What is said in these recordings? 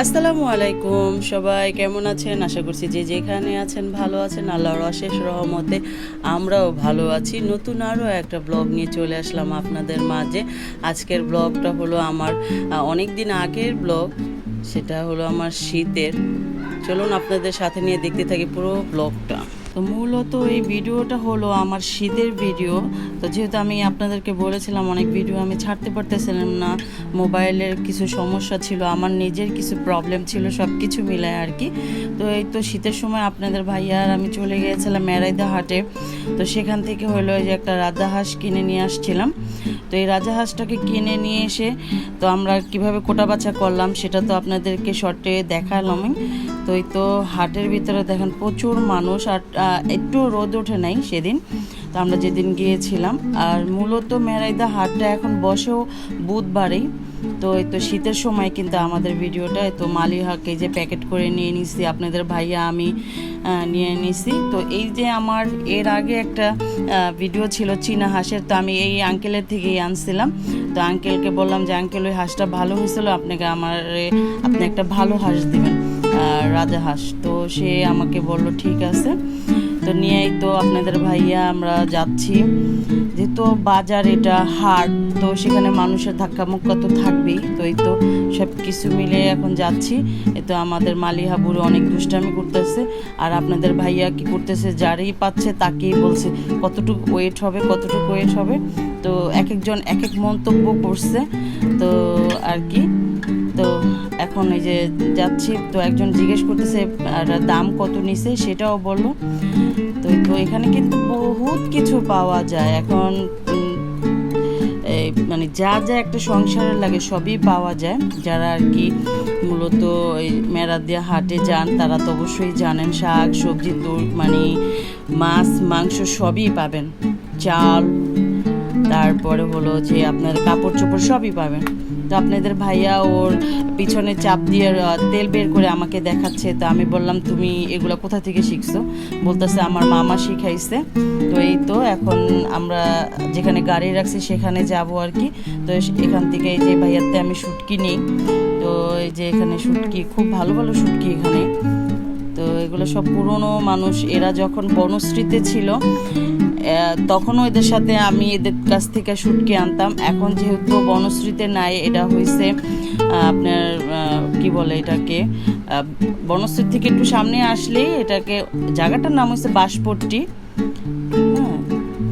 আসসালামু আলাইকুম, সবাই কেমন আছেন? আশা করছি যে যেখানে আছেন ভালো আছেন। আল্লাহর অশেষ রহমতে আমরাও ভালো আছি। নতুন আরও একটা ব্লগ নিয়ে চলে আসলাম আপনাদের মাঝে। আজকের ব্লগটা হলো আমার অনেক দিন আগের ব্লগ। সেটা হলো আমার শীতের। চলুন আপনাদের সাথে নিয়ে দেখতে থাকি পুরো ব্লগটা। তো মূলত এই ভিডিওটা হলো আমার শীতের ভিডিও। তো যেহেতু আমি আপনাদেরকে বলেছিলাম অনেক ভিডিও আমি ছাড়তে পারতেছিলাম না, মোবাইলের কিছু সমস্যা ছিল, আমার নিজের কিছু প্রবলেম ছিল সব কিছু মিলায় আর কি। তো এই তো শীতের সময় আপনাদের ভাইয়া আর আমি চলে গিয়েছিলাম মেরাইদা হাটে। তো সেখান থেকে হলো যে একটা রাজা হাঁস কিনে নিয়ে আসছিলাম। তো এই রাজা হাঁসটাকে কিনে নিয়ে এসে তো আমরা কীভাবে কোটা বাছা করলাম সেটা তো আপনাদেরকে শর্টে দেখালাম তো এই তো হাটের ভিতরে দেখেন প্রচুর মানুষ আর একটু রোদ ওঠে নাই সেদিন। তো আমরা যেদিন গিয়েছিলাম, আর মূলত মেরাইদা হাটটা এখন বসেও বুধবারেই। তো এই তো শীতের সময় কিন্তু আমাদের ভিডিওটা তো মালিহাকে যে প্যাকেট করে নিয়ে নিছি, আপনাদের ভাইয়া, আমি নিয়ে নিছি। তো এই যে আমার, এর আগে একটা ভিডিও ছিল চীনা হাঁসের, তো আমি এই আঙ্কেলের থেকেই আনছিলাম। তো আঙ্কেলকে বললাম যে আঙ্কেল ওই হাঁসটা ভালো হয়েছিল, আপনাকে আমার, আপনি একটা ভালো হাঁস দিবেন। আহ, রাজা হাঁস তো সে আমাকে বলল ঠিক আছে। তো নিয়েই তো আপনাদের ভাইয়া আমরা যাচ্ছি। যেহেতু বাজার এটা হাট তো সেখানে মানুষের ধাক্কা মুক্কা তো থাকবেই। তো এই তো সব কিছু মিলে এখন যাচ্ছি। এ তো আমাদের মালিহা বুড়ো অনেক দুষ্টামি করতেছে। আর আপনাদের ভাইয়া কি করতেছে যারই পাচ্ছে তাকেই বলছে কতটুকু ওয়েট হবে কতটুকু ওয়েট হবে? তো এক একজন এক এক মন্তব্য করছে। তো আর কি। এখন এই যে যাচ্ছি, তো একজন জিজ্ঞেস করতেছে, আর দাম কত নিছে? সেটাও বলল। তো তো এখানে কিন্তু বহুত কিছু পাওয়া যায়। এখন এই মানে যা যা একটা সংসারে লাগে সবই পাওয়া যায়। যারা আর কি মূলত ওই মেরাদিয়া হাটে যান, তারা তো অবশ্যই জানেন, শাক, সবজি মানে মাছ, মাংস সবই পাবেন। চাল, তারপরে হলো যে আপনার কাপড় চোপড় সবই পাবেন। তো আপনাদের ভাইয়া ওর পিছনে চাপ দিয়ে তেল বের করে আমাকে দেখাচ্ছে। তো আমি বললাম, তুমি এগুলো কোথা থেকে শিখছো? বলতেছে, আমার মামা শিখাইছে। তো এই তো এখন আমরা যেখানে গাড়ি রাখছি সেখানে যাব আর কি। তো এখান থেকে এই যে ভাইয়াতে আমি শুটকি নিই। তো এই যে এখানে শুটকি, খুব ভালো ভালো শুটকি এখানে। তো এগুলো সব পুরনো মানুষ। এরা যখন বনশ্রীতে ছিল আহ, তখনও এদের সাথে আমি এদের কাছ থেকে শুটকি আনতাম। এখন যেহেতু বনশ্রীতে নাই এটা হয়েছে আপনার কি বলে এটাকে? আহ, বনশ্রী থেকে একটু সামনে আসলেই এটাকে জায়গাটার নাম হচ্ছে বাঁশপট্টি। হ্যাঁ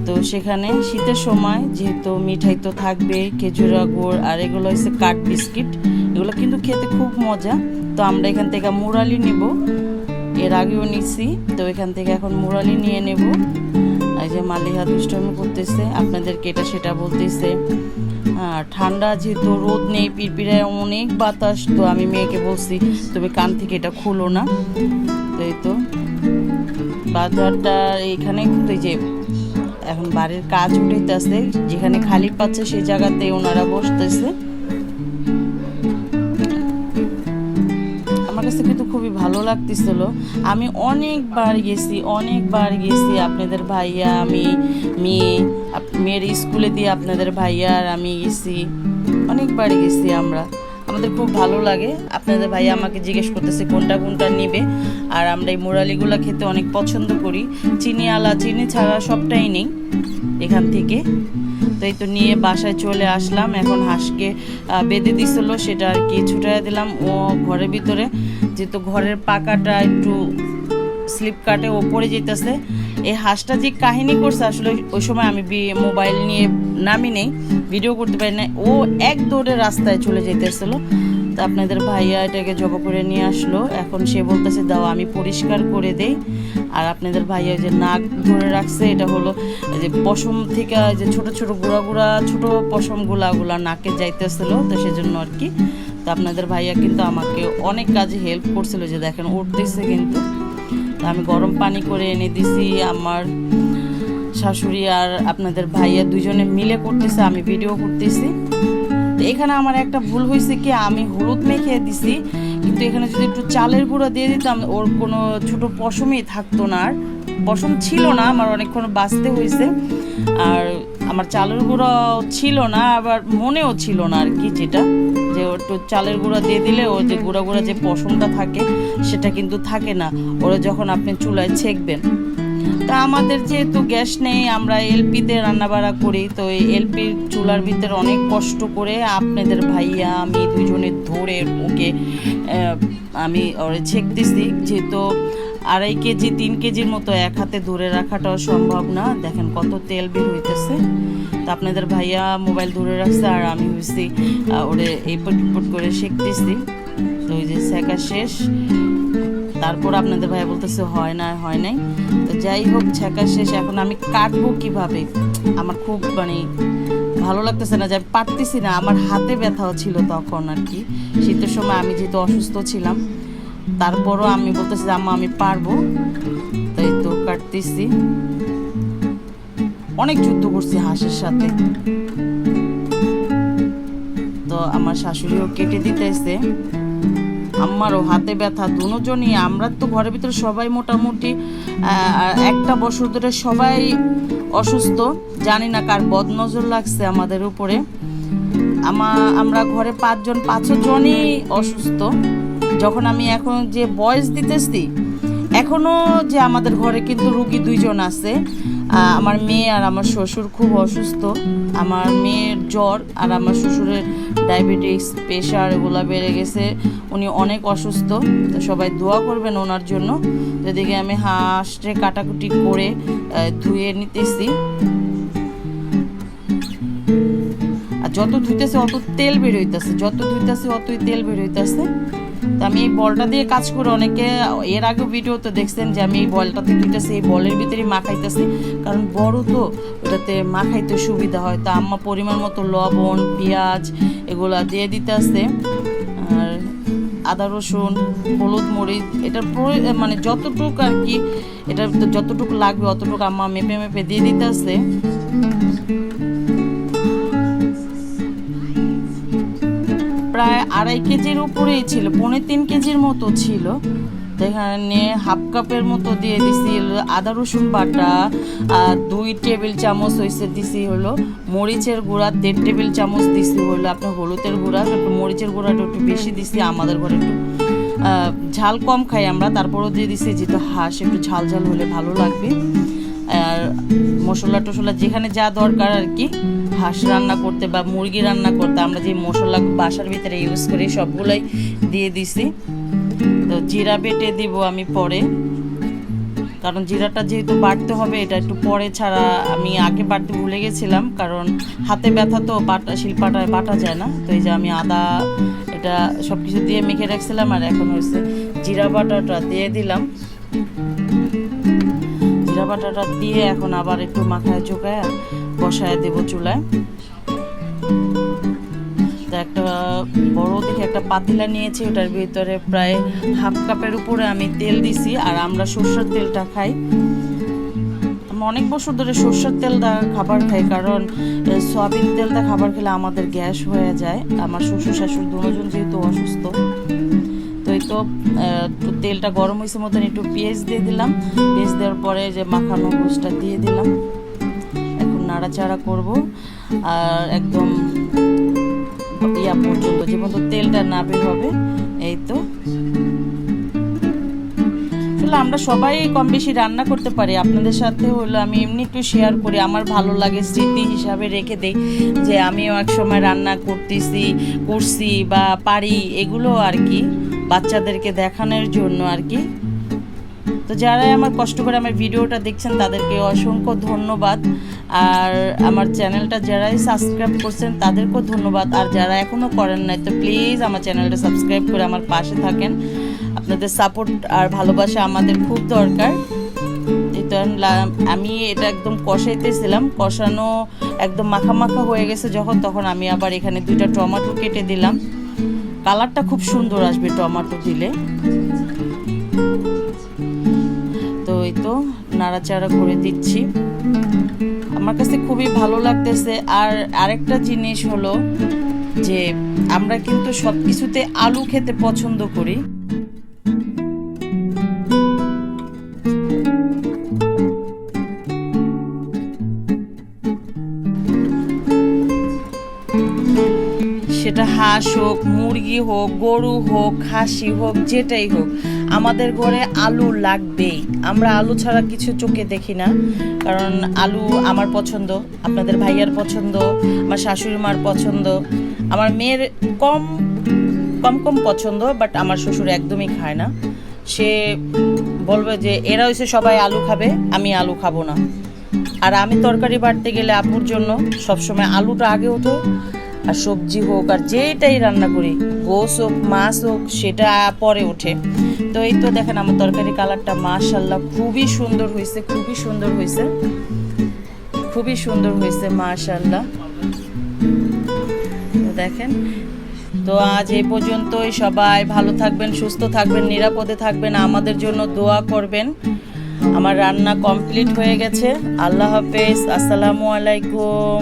তো সেখানে শীতের সময় যেহেতু মিঠাই তো থাকবে খেজুরা গুড় আর এগুলো হচ্ছে কাঠ বিস্কিট। এগুলো কিন্তু খেতে খুব মজা। তো আমরা এখান থেকে মুরালি নিব। এর আগেও নিছি তো এখান থেকে এখন মুরালি নিয়ে নেব। যে মালিহা দুষ্টমি করতেছে, আপনাদেরকে এটা সেটা বলতেছে। ঠান্ডা যেহেতু রোদ নেই পিরপিরায় অনেক বাতাস, তো আমি মেয়েকে বলছি, তুমি কান থেকে এটা খুলো না। তো এই তো। বাজারটা কিন্তু এই যে এখন বাড়ির কাজ উঠাইতেছে, যেখানে খালি পাচ্ছে সেই জায়গাতে ওনারা বসতেছে। খুবই ভালো লাগতেছিল। আমি অনেকবার গেছি অনেকবার গেছি আপনাদের ভাইয়া, আমি মেয়ে মেয়ের স্কুলে দিয়ে আপনাদের ভাইয়া আর আমি গেছি। অনেকবার গেছি আমরা। আমাদের খুব ভালো লাগে। আপনাদের ভাইয়া আমাকে জিজ্ঞেস করতেছে কোনটা কোনটা নিবে। আর আমরা এই মুরালিগুলো খেতে অনেক পছন্দ করি। চিনি আলা, চিনি ছাড়া সবটাই নেই এখান থেকে। তো এই তো নিয়ে বাসায় চলে আসলাম। এখন হাঁসকে বেঁধে দিছিল, সেটা আর কি ছুটাই দিলাম। ও ঘরের ভিতরে, যেহেতু ঘরের পাকাটা একটু স্লিপ কাটে ওপরে যেতেছে এই হাঁসটা যে কাহিনী করছে, আসলে ওই সময় আমি মোবাইল নিয়ে নামি নেই, ভিডিও করতে পারি না ও এক দৌড়ে রাস্তায় চলে যেতেছিল তো আপনাদের ভাইয়া এটাকে জব করে নিয়ে আসলো। এখন সে বলতেছে, দাও, আমি পরিষ্কার করে দেই। আর আপনাদের ভাইয়া যে নাক ধরে রাখছে, এটা হলো যে পশম থেকে যে ছোট ছোট গুঁড়া গুঁড়া ছোট পশমগুলা গুলা নাকে যাইতেছিল, তো সেজন্য আর কি। তো আপনাদের ভাইয়া কিন্তু আমাকে অনেক কাজে হেল্প করছিল যে দেখেন, উঠতেছে কিন্তু। তো আমি গরম পানি করে এনে দিছি, আমার শাশুড়ি আর আপনাদের ভাইয়া দুজনে মিলে করতেছে, আমি ভিডিও করতেছি। তো এখানে আমার একটা ভুল হয়েছে কি, আমি হলুদ মেখে দিছি, কিন্তু এখানে যদি একটু চালের গুঁড়ো দিয়ে দিতাম, ওর কোনো ছোট পশমই থাকতো না আর। পশম ছিল না, আমার অনেকক্ষণ বাঁচতে হয়েছে। আর আমার চালের গুঁড়ো ছিল না, আবার মনেও ছিল না আর কি যেটা। যে ওর একটু চালের গুঁড়া দিয়ে দিলে ওর যে গুঁড়া গুঁড়া যে পশমটা থাকে, সেটা কিন্তু থাকে না। ওরা যখন আপনি চুলায় ছেঁকবেন তা আমাদের যেহেতু গ্যাস নেই, আমরা এলপিতে রান্নাবাড়া করি, তো এই এলপির চুলার ভিতরে অনেক কষ্ট করে আপনাদের ভাইয়া, আমি দুজনে ধরে ওকে আমি ওরে ছেঁকতেছি যেহেতু আড়াই কেজি, তিন কেজির মতো এক হাতে ধরে রাখাটাও সম্ভব না। দেখেন কত তেল বের হইতেছে। তো আপনাদের ভাইয়া মোবাইল ধরে রাখছে, আর আমি হয়েছি ওরে এই পট করে শেখতেছি তো ওই যে শেখা শেষ। তারপর আপনাদের ভাইয়া বলতেছে হয় না হয় নাই। তো যাই হোক ছেঁকা শেষ। এখন আমি কাটবো কীভাবে? আমার খুব মানে ভালো লাগতেছে না যে আমি পারতেছি না। আমার হাতে ব্যথাও ছিল তখন আর কি। শীতের সময় আমি যেহেতু অসুস্থ ছিলাম তারপরও আমি বলতেছি যে, আম্মা আমি পারব। তাই তো কাটতেছি। অনেক যুদ্ধ করছি হাঁসের সাথে। তো আমার শাশুড়িও কেটে দিতেছে। আমারও হাতে ব্যথা, দুজনই। আমরা তো ঘরের ভিতরে সবাই মোটামুটি একটা বছর ধরে সবাই অসুস্থ। জানি না কার বদনজর লাগছে আমাদের উপরে। আমা, আমরা ঘরে পাঁচজন, পাঁচজনই অসুস্থ। যখন আমি এখন যে বয়স দিতেছি, এখনও যে আমাদের ঘরে কিন্তু রুগী দুইজন আছে। আমার মেয়ে আর আমার শ্বশুর খুব অসুস্থ। আমার মেয়ের জ্বর আর আমার শ্বশুরের ডায়াবেটিস প্রেশার এগুলো বেড়ে গেছে। উনি অনেক অসুস্থ, তো সবাই দোয়া করবেন ওনার জন্য। যেদিকে আমি হাঁসটে কাটাকুটি করে ধুয়ে নিতেছি। আর যত ধুইতেছে অত তেল বের হইতেছে, যত ধুইতেছে অতই তেল বের হইতেছে। তো আমি এই বলটা দিয়ে কাজ করে অনেকে, এর আগে ভিডিও তো দেখছেন যে আমি এই বলটাতে ধুইতেছি এই বলের ভিতরেই মাখাইতেছি। কারণ বড় তো, ওটাতে মাখাইতে সুবিধা হয়। তা আম্মা পরিমাণ মতো লবণ, পেঁয়াজ এগুলা দিয়ে দিতে দিতেছে। আর আদা, রসুন, হলুদ, মরিচ, এটার মানে যতটুক আর কি ভিতর যতটুকু লাগবে অতটুকু আম্মা মেপে মেপে দিয়ে দিতেছে। প্রায় আড়াই কেজির উপরেই ছিল, পৌনে তিন কেজির মতো ছিল। এখানে হাফ কাপের মতো দিয়ে দিছি, আদা রসুন বাটা, আর দুই টেবিল চামচ হয়েছে দিছি হলো মরিচের গুঁড়া, দেড় টেবিল চামচ দিছি হলো আপনার হলুদের গুঁড়া একটু মরিচের গুঁড়াটা একটু বেশি দিছি, আমাদের ঘরে একটু ঝাল কম খাই আমরা, তারপরও দিয়ে দিছি যেহেতু হাঁস, একটু ঝাল ঝাল হলে ভালো লাগবে। আর মশলা টশলা যেখানে যা দরকার আর কি, হাঁস রান্না করতে বা মুরগি রান্না করতে আমরা যে মশলা বাসার ভিতরে ইউজ করি, সবগুলোই দিয়ে দিছি। তো জিরা বেটে দিব আমি পরে। কারণ জিরাটা যেহেতু বাটতে হবে, এটা একটু পরে ছাড়া আমি আগে বাটতে ভুলে গেছিলাম। কারণ হাতে ব্যথা তো, বাটা শিলপাটায় বাটা যায় না। তো এই যে আমি আদা, এটা সব কিছু দিয়ে মেখে রাখছিলাম আর এখন হয়েছে জিরা বাটাটা দিয়ে দিলাম। জিরা বাটাটা দিয়ে এখন আবার একটু মাথায় চোখায় বসায় দেবো চুলায়। একটা বড় দেখে একটা পাতিলা নিয়েছি, ওটার ভিতরে প্রায় হাফ কাপের উপরে আমি তেল দিছি আর আমরা সর্ষের তেলটা খাই। আমরা অনেক বছর ধরে সর্ষের তেলটা খাবার খাই, কারণ সয়াবিন তেলটা খাবার খেলে আমাদের গ্যাস হয়ে যায়। আমার শ্বশুর শাশুড়ি দুজন যেহেতু অসুস্থ তো তেলটা গরম হয়েছে মতন একটু পেঁয়াজ দিয়ে দিলাম। পেঁয়াজ দেওয়ার পরে যে মাখানো গোসটা দিয়ে দিলাম। এখন নাড়াচাড়া করব। আর একদম ইয়া পর্যন্ত, যে পর্যন্ত তেলটা না বের হবে, এই তো। আমরা সবাই কম বেশি রান্না করতে পারি। আপনাদের সাথে হলো আমি এমনি একটু শেয়ার করি। আমার ভালো লাগে স্মৃতি হিসাবে রেখে দেই যে আমিও এক সময় রান্না করতেছি, করছি বা পারি, এগুলো আর কি। বাচ্চাদেরকে দেখানোর জন্য আর কি। তো যারাই আমার কষ্ট করে আমার ভিডিওটা দেখছেন, তাদেরকে অসংখ্য ধন্যবাদ। আর আমার চ্যানেলটা যারাই সাবস্ক্রাইব করছেন, তাদেরকেও ধন্যবাদ। আর যারা এখনও করেন নাই, তো প্লিজ আমার চ্যানেলটা সাবস্ক্রাইব করে আমার পাশে থাকেন। আপনাদের সাপোর্ট আর ভালোবাসা আমাদের খুব দরকার। আমি এটা একদম কষাইতেছিলাম। কষানো একদম মাখা মাখা হয়ে গেছে যখন, তখন আমি আবার এখানে দুইটা টমেটো কেটে দিলাম। কালারটা খুব সুন্দর আসবে টমেটো দিলে। তো এই তো নাড়াচাড়া করে দিচ্ছি। আমার কাছে খুবই ভালো লাগতেছে। আর আরেকটা জিনিস হলো যে, আমরা কিন্তু সব কিছুতে আলু খেতে পছন্দ করি। সেটা হাঁস হোক, মুরগি হোক, গরু হোক, খাসি হোক, যেটাই হোক, আমাদের ঘরে আলু লাগবেই। আমরা আলু ছাড়া কিছু চোখে দেখি না, কারণ আলু আমার পছন্দ, আপনাদের ভাইয়ার পছন্দ, আমার শাশুড়ি মার পছন্দ। আমার মেয়ের কম কম কম পছন্দ বাট আমার শ্বশুর একদমই খায় না। সে বলবে যে, এরা হয়েছে সবাই আলু খাবে, আমি আলু খাব না। আর আমি তরকারি বাড়তে গেলে আপুর জন্য সবসময় আলুটা আগে ওঠে। আর সবজি হোক আর যেটাই রান্না করি গোস হোক, মাছ হোক, সেটা পরে ওঠে। তো এই তো দেখেন আমার তরকারি কালারটা মাশাল্লাহ খুবই সুন্দর হয়েছে খুবই সুন্দর হয়েছে খুবই সুন্দর হয়েছে মাশাল্লাহ দেখেন, তো আজ এই পর্যন্তই সবাই ভালো থাকবেন, সুস্থ থাকবেন, নিরাপদে থাকবেন, আমাদের জন্য দোয়া করবেন। আমার রান্না কমপ্লিট হয়ে গেছে। আল্লাহ হাফেজ, আসসালামু আলাইকুম।